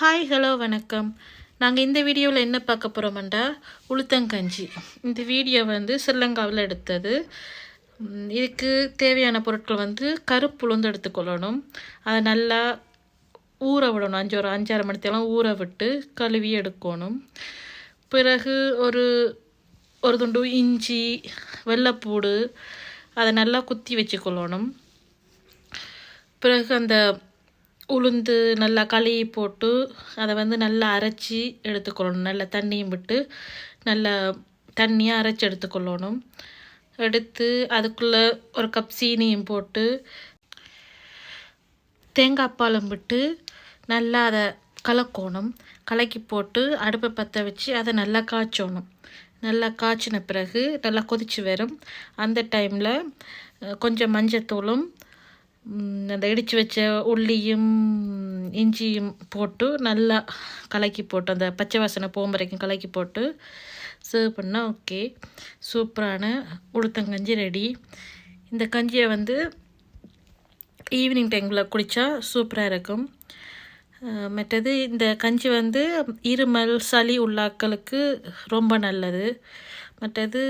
Hi hello வணக்கம். நாங்கள் இந்த வீடியோவில் என்ன பார்க்க போகிறோம்டா உளுத்தங்கஞ்சி இந்த வீடியோ வந்து ஸ்ரீலங்காவில் எடுத்தது. இதுக்கு தேவையான பொருட்கள் வந்து கருப்பு உளுந்து எடுத்துக்கொள்ளணும் அதை நல்லா ஊற விடணும். அஞ்சு ஒரு அஞ்சாறு மணித்தெல்லாம் ஊற விட்டு கழுவி எடுக்கணும். பிறகு ஒரு ஒரு துண்டு இஞ்சி வெள்ளைப்பூடு அதை நல்லா குத்தி வச்சுக்கொள்ளணும் பிறகு அந்த உளுந்து நல்லா களையை போட்டு அதை வந்து நல்லா அரைச்சி எடுத்துக்கொள்ளணும். நல்லா தண்ணியும் விட்டு நல்லா தண்ணியாக அரைச்சி எடுத்துக்கொள்ளணும். எடுத்து அதுக்குள்ளே ஒரு கப் சீனியும் போட்டு தேங்காய் பாலம் விட்டு நல்லா அதை கலக்கணும். கலக்கி போட்டு அடுப்பை பற்ற வச்சு அதை நல்லா காய்ச்சணும். நல்லா காய்ச்சின பிறகு நல்லா கொதிச்சு வரும். அந்த டைமில் கொஞ்சம் மஞ்சத்தூளும் அந்த இடித்து வச்ச உள்ளியும் இஞ்சியும் போட்டு நல்லா கலக்கி போட்டு அந்த பச்சை வாசனை போகும் வரைக்கும் கலக்கி போட்டு சர்வ் பண்ணால் ஓகே சூப்பரான உளுத்தங்கஞ்சி ரெடி இந்த கஞ்சியை வந்து ஈவினிங் டைமில் குடித்தா சூப்பராக இருக்கும். மற்றது இந்த கஞ்சி வந்து இருமல் சளி உள்ளாக்களுக்கு ரொம்ப நல்லது. மற்றது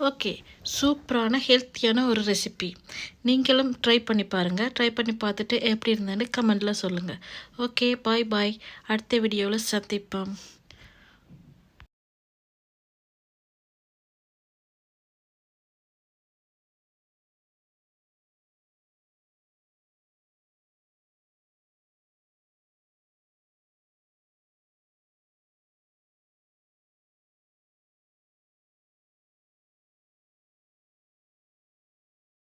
ஓகே சூப்பரான ஹெல்த்தியான ஒரு ரெசிபி நீங்களும் ட்ரை பண்ணி பாருங்கள் ட்ரை பண்ணி பார்த்துட்டு எப்படி இருந்தேன்னு கமெண்டில் சொல்லுங்கள் ஓகே பாய் பாய் அடுத்த வீடியோவில் சந்திப்போம்.